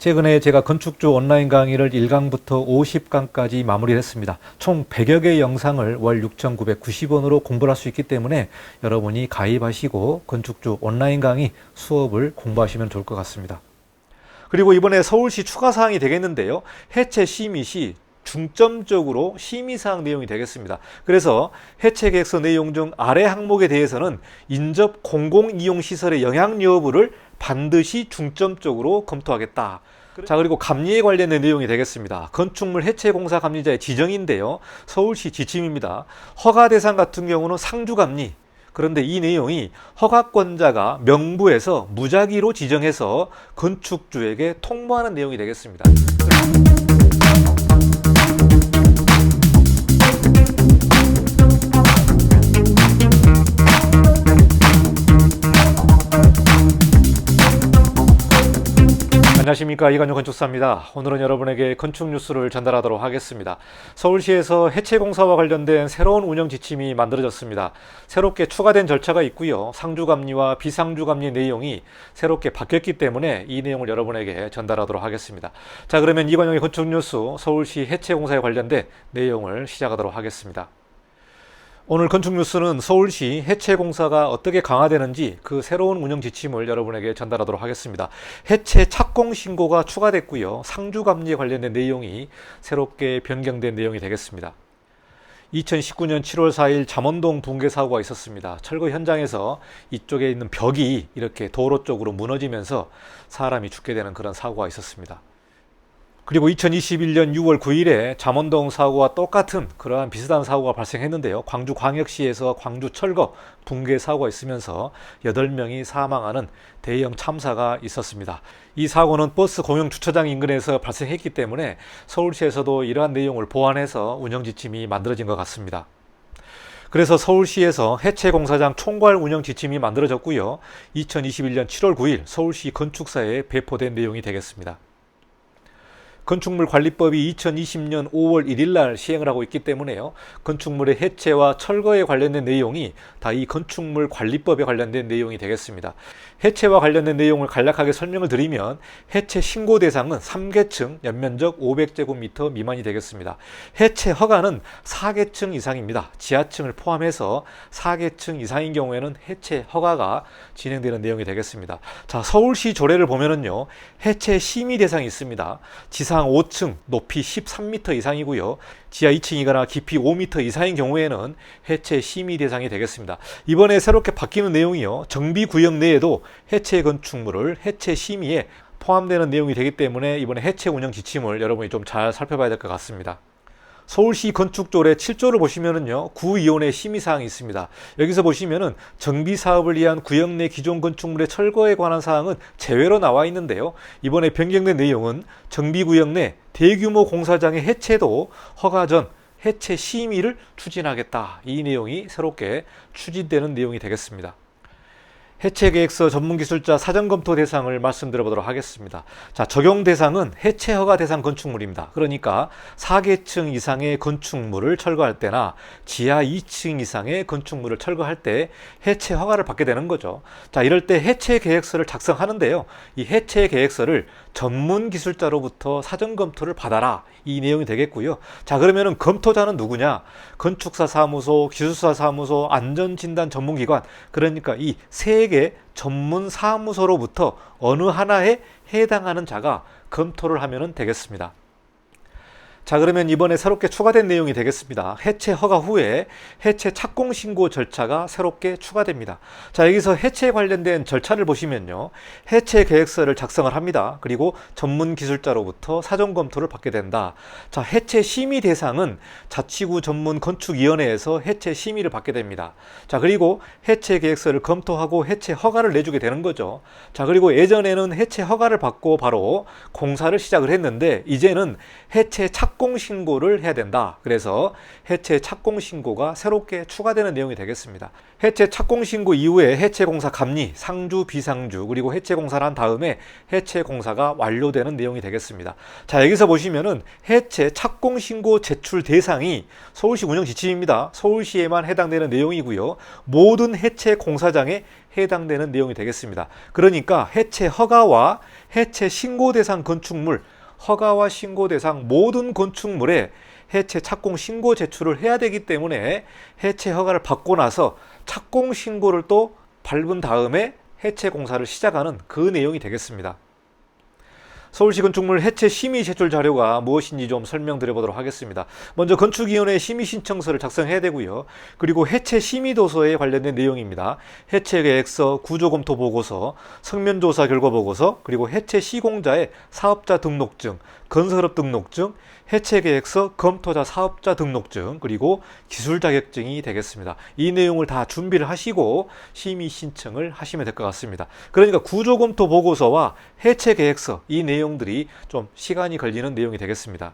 최근에 제가 건축주 온라인 강의를 1강부터 50강까지 마무리 했습니다. 총 100여 개의 영상을 월 6,990원으로 공부할 수 있기 때문에 여러분이 가입하시고 건축주 온라인 강의 수업을 공부하시면 좋을 것 같습니다. 그리고 이번에 서울시 추가 사항이 되겠는데요. 해체 심의 시 중점적으로 심의사항 내용이 되겠습니다. 그래서 해체 계획서 내용 중 아래 항목에 대해서는 인접 공공이용시설의 영향 여부를 반드시 중점적으로 검토하겠다. 자 그리고 감리에 관련된 내용이 되겠습니다. 건축물 해체 공사 감리자의 지정인데요. 서울시 지침입니다. 허가 대상 같은 경우는 상주 감리. 그런데 이 내용이 허가권자가 명부에서 무작위로 지정해서 건축주에게 통보하는 내용이 되겠습니다. you 안녕하십니까 이관용 건축사입니다. 오늘은 여러분에게 건축 뉴스를 전달하도록 하겠습니다. 서울시에서 해체 공사와 관련된 새로운 운영 지침이 만들어졌습니다. 새롭게 추가된 절차가 있고요. 상주 감리와 비상주 감리 내용이 새롭게 바뀌었기 때문에 이 내용을 여러분에게 전달하도록 하겠습니다. 자 그러면 이관용의 건축 뉴스 서울시 해체 공사에 관련된 내용을 시작하도록 하겠습니다. 오늘 건축 뉴스는 서울시 해체 공사가 어떻게 강화되는지 그 새로운 운영 지침을 여러분에게 전달하도록 하겠습니다. 해체 착공 신고가 추가됐고요. 상주 감리에 관련된 내용이 새롭게 변경된 내용이 되겠습니다. 2019년 7월 4일 잠원동 붕괴 사고가 있었습니다. 철거 현장에서 이쪽에 있는 벽이 이렇게 도로 쪽으로 무너지면서 사람이 죽게 되는 그런 사고가 있었습니다. 그리고 2021년 6월 9일에 잠원동 사고와 똑같은 그러한 비슷한 사고가 발생했는데요. 광주 광역시에서 광주 철거 붕괴 사고가 있으면서 8명이 사망하는 대형 참사가 있었습니다. 이 사고는 버스 공영 주차장 인근에서 발생했기 때문에 서울시에서도 이러한 내용을 보완해서 운영 지침이 만들어진 것 같습니다. 그래서 서울시에서 해체 공사장 총괄 운영 지침이 만들어졌고요. 2021년 7월 9일 서울시 건축사에 배포된 내용이 되겠습니다. 건축물 관리법이 2020년 5월 1일 날 시행을 하고 있기 때문에요. 건축물의 해체와 철거에 관련된 내용이 다 이 건축물 관리법에 관련된 내용이 되겠습니다. 해체와 관련된 내용을 간략하게 설명을 드리면 해체 신고 대상은 3계층 연면적 500제곱미터 미만이 되겠습니다. 해체 허가는 4계층 이상입니다. 지하층을 포함해서 4계층 이상인 경우에는 해체 허가가 진행되는 내용이 되겠습니다. 자, 서울시 조례를 보면은요. 해체 심의 대상이 있습니다. 지상 5층 높이 13m 이상이고요. 지하 2층이거나 깊이 5m 이상인 경우에는 해체 심의 대상이 되겠습니다. 이번에 새롭게 바뀌는 내용이요. 정비 구역 내에도 해체 건축물을 해체 심의에 포함되는 내용이 되기 때문에 이번에 해체 운영 지침을 여러분이 좀 잘 살펴봐야 될 것 같습니다. 서울시 건축조례 7조를 보시면은요, 구이원의 심의사항이 있습니다. 여기서 보시면은 정비 사업을 위한 구역 내 기존 건축물의 철거에 관한 사항은 제외로 나와 있는데요. 이번에 변경된 내용은 정비 구역 내 대규모 공사장의 해체도 허가 전 해체 심의를 추진하겠다. 이 내용이 새롭게 추진되는 내용이 되겠습니다. 해체 계획서 전문 기술자 사전 검토 대상을 말씀드려 보도록 하겠습니다. 자, 적용 대상은 해체 허가 대상 건축물입니다. 그러니까 4계층 이상의 건축물을 철거할 때나 지하 2층 이상의 건축물을 철거할 때 해체 허가를 받게 되는 거죠. 자, 이럴 때 해체 계획서를 작성하는데요. 이 해체 계획서를 전문 기술자로부터 사전 검토를 받아라. 이 내용이 되겠고요. 자, 그러면은 검토자는 누구냐? 건축사 사무소, 기술사 사무소, 안전진단 전문기관. 그러니까 이세 개 전문 사무소로부터 어느 하나에 해당하는 자가 검토를 하면 되겠습니다. 자 그러면 이번에 새롭게 추가된 내용이 되겠습니다. 해체 허가 후에 해체 착공 신고 절차가 새롭게 추가됩니다. 자 여기서 해체 관련된 절차를 보시면요. 해체 계획서를 작성을 합니다. 그리고 전문 기술자로부터 사전 검토를 받게 된다. 자 해체 심의 대상은 자치구 전문 건축위원회에서 해체 심의를 받게 됩니다. 자 그리고 해체 계획서를 검토하고 해체 허가를 내주게 되는 거죠. 자 그리고 예전에는 해체 허가를 받고 바로 공사를 시작을 했는데 이제는 해체 착공 착공 신고를 해야 된다. 그래서 해체 착공 신고가 새롭게 추가되는 내용이 되겠습니다. 해체 착공 신고 이후에 해체 공사 감리, 상주, 비상주, 그리고 해체 공사를 한 다음에 해체 공사가 완료되는 내용이 되겠습니다. 자, 여기서 보시면은 해체 착공 신고 제출 대상이 서울시 운영 지침입니다. 서울시에만 해당되는 내용이고요. 모든 해체 공사장에 해당되는 내용이 되겠습니다. 그러니까 해체 허가와 해체 신고 대상 건축물, 허가와 신고 대상 모든 건축물에 해체 착공 신고 제출을 해야 되기 때문에 해체 허가를 받고 나서 착공 신고를 또 밟은 다음에 해체 공사를 시작하는 그 내용이 되겠습니다. 서울시 건축물 해체 심의 제출 자료가 무엇인지 좀 설명드려 보도록 하겠습니다. 먼저 건축위원회 심의 신청서를 작성해야 되고요. 그리고 해체 심의 도서에 관련된 내용입니다. 해체 계획서, 구조 검토 보고서, 성면 조사 결과 보고서, 그리고 해체 시공자의 사업자 등록증, 건설업 등록증, 해체 계획서, 검토자 사업자 등록증, 그리고 기술 자격증이 되겠습니다. 이 내용을 다 준비를 하시고 심의 신청을 하시면 될 것 같습니다. 그러니까 구조 검토 보고서와 해체 계획서 이 내용들이 좀 시간이 걸리는 내용이 되겠습니다.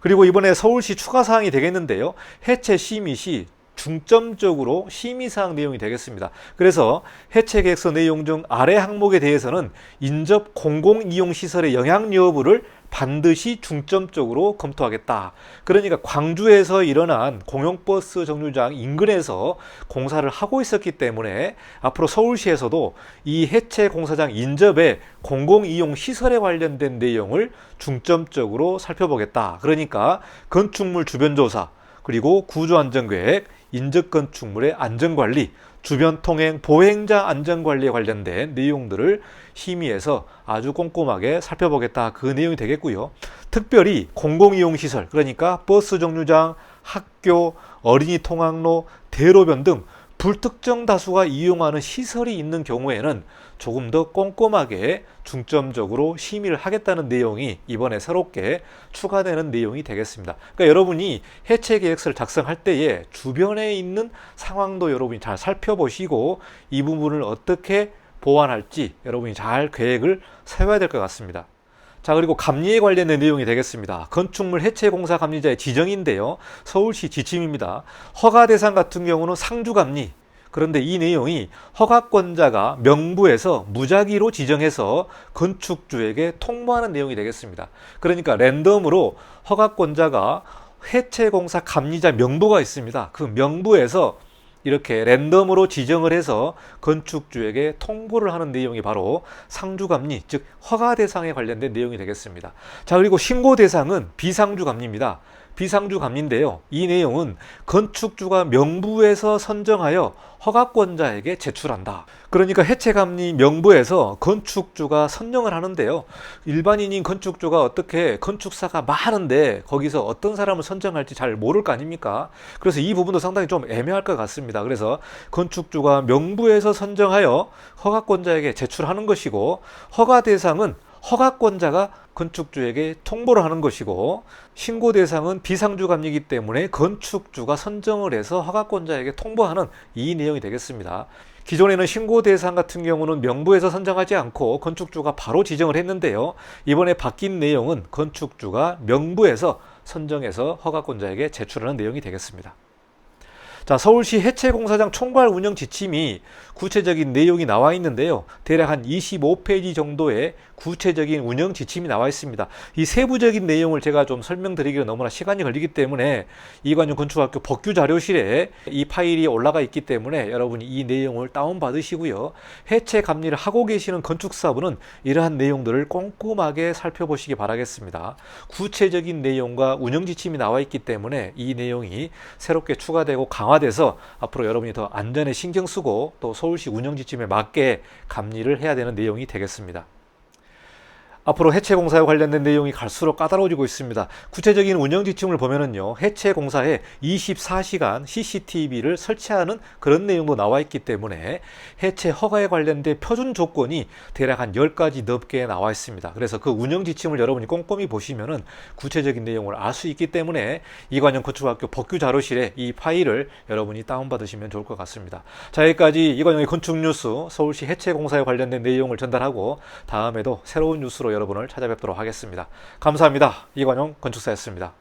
그리고 이번에 서울시 추가 사항이 되겠는데요. 해체 심의 시 중점적으로 심의사항 내용이 되겠습니다. 그래서 해체 계획서 내용 중 아래 항목에 대해서는 인접 공공이용시설의 영향 여부를 반드시 중점적으로 검토하겠다. 그러니까 광주에서 일어난 공영버스 정류장 인근에서 공사를 하고 있었기 때문에 앞으로 서울시에서도 이 해체 공사장 인접에 공공이용 시설에 관련된 내용을 중점적으로 살펴보겠다. 그러니까 건축물 주변 조사, 그리고 구조안전계획, 인접건축물의 안전관리, 주변 통행 보행자 안전관리에 관련된 내용들을 심의해서 아주 꼼꼼하게 살펴보겠다. 그 내용이 되겠고요. 특별히 공공이용시설, 그러니까 버스 정류장, 학교, 어린이 통학로, 대로변 등 불특정 다수가 이용하는 시설이 있는 경우에는 조금 더 꼼꼼하게 중점적으로 심의를 하겠다는 내용이 이번에 새롭게 추가되는 내용이 되겠습니다. 그러니까 여러분이 해체 계획서를 작성할 때에 주변에 있는 상황도 여러분이 잘 살펴보시고 이 부분을 어떻게 보완할지 여러분이 잘 계획을 세워야 될 것 같습니다. 자 그리고 감리에 관련된 내용이 되겠습니다. 건축물 해체 공사 감리자의 지정인데요. 서울시 지침입니다. 허가 대상 같은 경우는 상주 감리. 그런데 이 내용이 허가권자가 명부에서 무작위로 지정해서 건축주에게 통보하는 내용이 되겠습니다. 그러니까 랜덤으로 허가권자가 해체 공사 감리자 명부가 있습니다. 그 명부에서 이렇게 랜덤으로 지정을 해서 건축주에게 통보를 하는 내용이 바로 상주감리, 즉 허가 대상에 관련된 내용이 되겠습니다. 자, 그리고 신고 대상은 비상주감리입니다. 비상주 감리인데요. 이 내용은 건축주가 명부에서 선정하여 허가권자에게 제출한다. 그러니까 해체 감리 명부에서 건축주가 선정을 하는데요. 일반인인 건축주가 어떻게 건축사가 많은데 거기서 어떤 사람을 선정할지 잘 모를 거 아닙니까? 그래서 이 부분도 상당히 좀 애매할 것 같습니다. 그래서 건축주가 명부에서 선정하여 허가권자에게 제출하는 것이고 허가 대상은 허가권자가 건축주에게 통보를 하는 것이고 신고 대상은 비상주 감리이기 때문에 건축주가 선정을 해서 허가권자에게 통보하는 이 내용이 되겠습니다. 기존에는 신고 대상 같은 경우는 명부에서 선정하지 않고 건축주가 바로 지정을 했는데요. 이번에 바뀐 내용은 건축주가 명부에서 선정해서 허가권자에게 제출하는 내용이 되겠습니다. 자, 서울시 해체공사장 총괄 운영 지침이 구체적인 내용이 나와 있는데요. 대략 한 25페이지 정도의 구체적인 운영 지침이 나와 있습니다. 이 세부적인 내용을 제가 좀 설명드리기가 너무나 시간이 걸리기 때문에 이관용 건축학교 법규 자료실에 이 파일이 올라가 있기 때문에 여러분이 이 내용을 다운받으시고요. 해체 감리를 하고 계시는 건축사분은 이러한 내용들을 꼼꼼하게 살펴보시기 바라겠습니다. 구체적인 내용과 운영 지침이 나와 있기 때문에 이 내용이 새롭게 추가되고 강화 돼서 앞으로 여러분이 더 안전에 신경 쓰고 또 서울시 운영 지침에 맞게 감리를 해야 되는 내용이 되겠습니다. 앞으로 해체 공사와 관련된 내용이 갈수록 까다로워지고 있습니다. 구체적인 운영 지침을 보면은요, 해체 공사에 24시간 CCTV를 설치하는 그런 내용도 나와 있기 때문에 해체 허가에 관련된 표준 조건이 대략 한 10가지 넘게 나와 있습니다. 그래서 그 운영 지침을 여러분이 꼼꼼히 보시면은 구체적인 내용을 알 수 있기 때문에 이관영 건축학교 법규 자료실에 이 파일을 여러분이 다운받으시면 좋을 것 같습니다. 자, 여기까지 이관영의 건축 뉴스 서울시 해체 공사에 관련된 내용을 전달하고 다음에도 새로운 뉴스로 여러분을 찾아뵙도록 하겠습니다. 감사합니다. 이관용 건축사였습니다.